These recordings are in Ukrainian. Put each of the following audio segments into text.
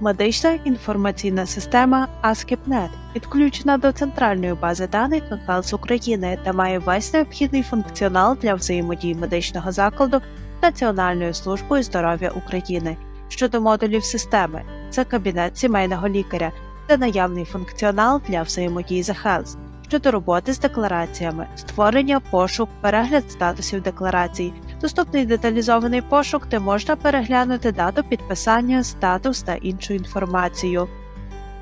Медична інформаційна система ASCII.NET підключена до центральної бази даних НАКАЛС України та має весь необхідний функціонал для взаємодії медичного закладу Національною службою здоров'я України. Щодо модулів системи, це кабінет сімейного лікаря та наявний функціонал для взаємодії з Health. Щодо роботи з деклараціями, створення, пошук, перегляд статусів декларацій, доступний деталізований пошук, де можна переглянути дату підписання, статус та іншу інформацію.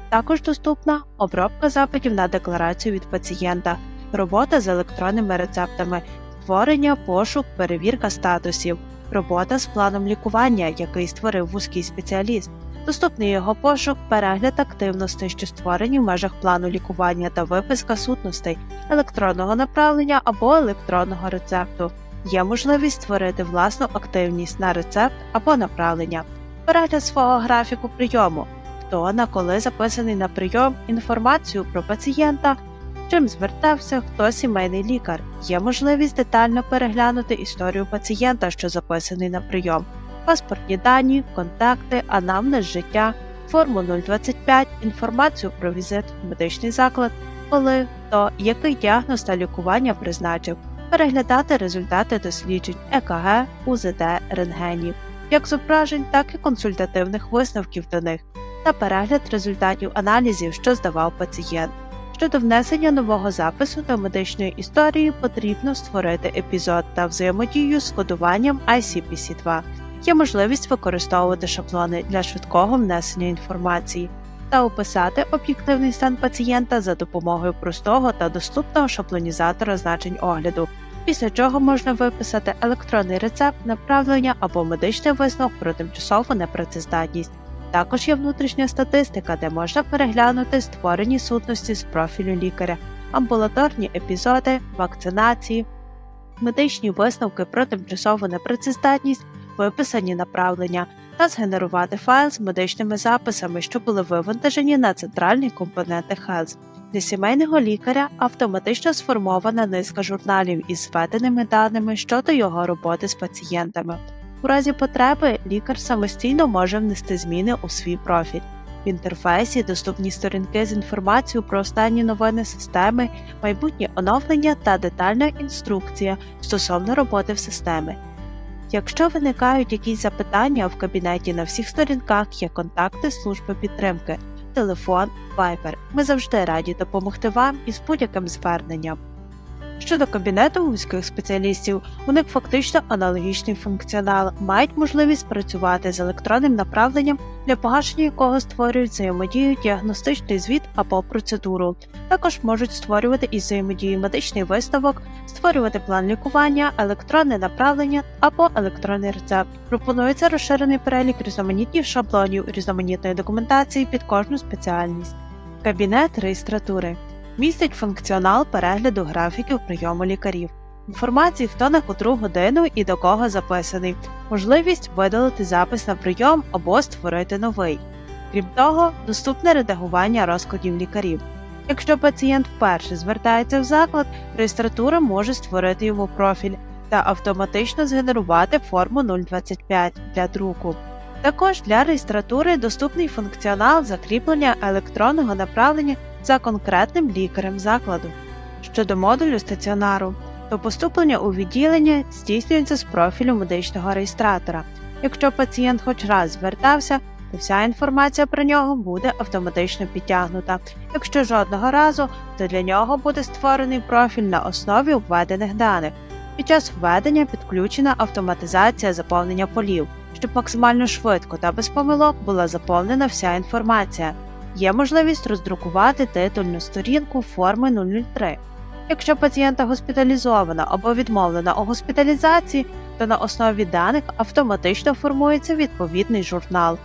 Також доступна обробка запитів на декларацію від пацієнта, робота з електронними рецептами, створення, пошук, перевірка статусів, робота з планом лікування, який створив вузький спеціаліст, доступний його пошук, перегляд активностей, що створені в межах плану лікування та виписка сутностей, електронного направлення або електронного рецепту. Є можливість створити власну активність на рецепт або направлення, перегляд свого графіку прийому, хто на коли записаний на прийом, інформацію про пацієнта, чим звертався, хто сімейний лікар. Є можливість детально переглянути історію пацієнта, що записаний на прийом, паспортні дані, контакти, анамнез життя, форму 025, інформацію про візит медичний заклад, коли, хто, який діагноз та лікування призначив переглядати результати досліджень ЕКГ, УЗД, рентгенів, як зображень, так і консультативних висновків до них, та перегляд результатів аналізів, що здавав пацієнт. Щодо внесення нового запису до медичної історії потрібно створити епізод та взаємодію з кодуванням ICPC2. Є можливість використовувати шаблони для швидкого внесення інформації та описати об'єктивний стан пацієнта за допомогою простого та доступного шаблонізатора значень огляду, після чого можна виписати електронний рецепт, направлення або медичний висновок про тимчасову непрацездатність. Також є внутрішня статистика, де можна переглянути створені сутності з профілю лікаря, амбулаторні епізоди, вакцинації, медичні висновки про тимчасову непрацездатність, виписані направлення та згенерувати файл з медичними записами, що були вивантажені на центральні компоненти Health. Для сімейного лікаря автоматично сформована низка журналів із зведеними даними щодо його роботи з пацієнтами. У разі потреби лікар самостійно може внести зміни у свій профіль. В інтерфейсі доступні сторінки з інформацією про останні новини системи, майбутнє оновлення та детальна інструкція стосовно роботи в системі. Якщо виникають якісь запитання в кабінеті на всіх сторінках є контакти служби підтримки, телефон, Viber. Ми завжди раді допомогти вам із будь-яким зверненням. Щодо кабінету вузьких спеціалістів, у них фактично аналогічний функціонал, мають можливість працювати з електронним направленням, для погашення якого створюють взаємодію, діагностичний звіт або процедуру. Також можуть створювати із взаємодії медичний висновок, створювати план лікування, електронне направлення або електронний рецепт. Пропонується розширений перелік різноманітних шаблонів, різноманітної документації під кожну спеціальність. Кабінет реєстратури містить функціонал перегляду графіків прийому лікарів, інформації, хто на котру годину і до кого записаний, можливість видалити запис на прийом або створити новий. Крім того, доступне редагування розкладів лікарів. Якщо пацієнт вперше звертається в заклад, реєстратура може створити йому профіль та автоматично згенерувати форму 025 для друку. Також для реєстратури доступний функціонал закріплення електронного направлення за конкретним лікарем закладу. Щодо модулю стаціонару, то поступлення у відділення здійснюється з профілю медичного реєстратора. Якщо пацієнт хоч раз звертався, то вся інформація про нього буде автоматично підтягнута. Якщо жодного разу, то для нього буде створений профіль на основі введених даних. Під час введення підключена автоматизація заповнення полів, щоб максимально швидко та без помилок була заповнена вся інформація. Є можливість роздрукувати титульну сторінку форми 003. Якщо пацієнта госпіталізовано або відмовлено у госпіталізації, то на основі даних автоматично формується відповідний журнал.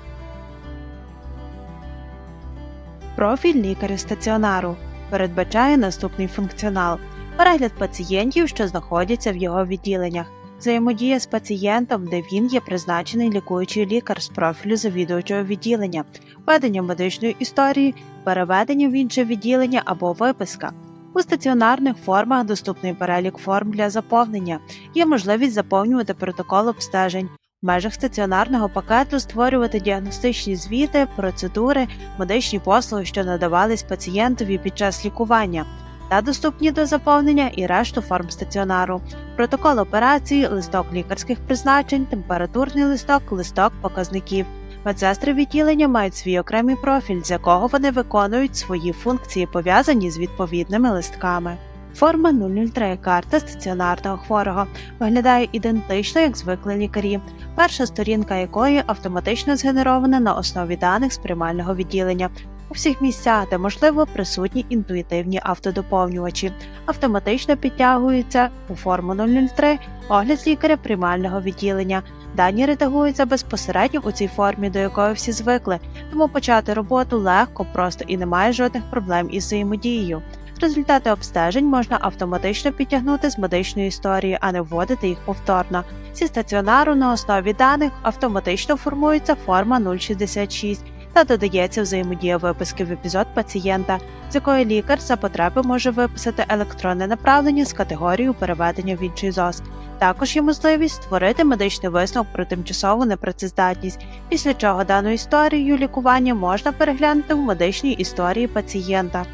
Профіль лікаря стаціонару передбачає наступний функціонал: перегляд пацієнтів, що знаходяться в його відділеннях, взаємодія з пацієнтом, де він є призначений лікуючий лікар з профілю завідувачого відділення, ведення медичної історії, переведення в інше відділення або виписка. У стаціонарних формах доступний перелік форм для заповнення, є можливість заповнювати протокол обстежень. В межах стаціонарного пакету створювати діагностичні звіти, процедури, медичні послуги, що надавались пацієнтові під час лікування, та доступні до заповнення і решту форм стаціонару, протокол операції, листок лікарських призначень, температурний листок, листок показників. Медсестри відділення мають свій окремий профіль, з якого вони виконують свої функції, пов'язані з відповідними листками. Форма 003 карта стаціонарного хворого виглядає ідентично, як звикли лікарі, перша сторінка якої автоматично згенерована на основі даних з приймального відділення. У всіх місцях, де можливо, присутні інтуїтивні автодоповнювачі, автоматично підтягуються у форму 003 огляд лікаря приймального відділення. Дані редагуються безпосередньо у цій формі, до якої всі звикли, тому почати роботу легко, просто і немає жодних проблем із взаємодією. Результати обстежень можна автоматично підтягнути з медичної історії, а не вводити їх повторно. Зі стаціонару на основі даних автоматично формується форма 066 та додається взаємодія виписки в епізод пацієнта, з якої лікар за потреби може виписати електронне направлення з категорією переведення в інший ЗОЗ. Також є можливість створити медичний висновок про тимчасову непрацездатність, після чого дану історію лікування можна переглянути в медичній історії пацієнта.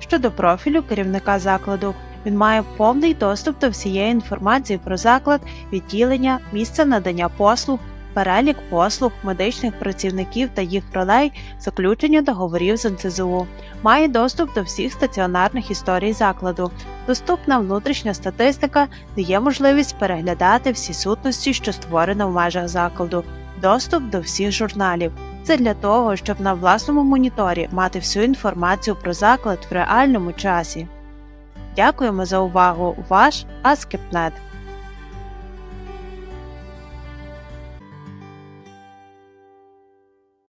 Щодо профілю керівника закладу, він має повний доступ до всієї інформації про заклад, відділення, місце надання послуг, перелік послуг медичних працівників та їх ролей, заключення договорів з НСЗУ, має доступ до всіх стаціонарних історій закладу. Доступна внутрішня статистика дає можливість переглядати всі сутності, що створено в межах закладу, доступ до всіх журналів. Це для того, щоб на власному моніторі мати всю інформацію про заклад в реальному часі. Дякуємо за увагу! Ваш Аскепнет.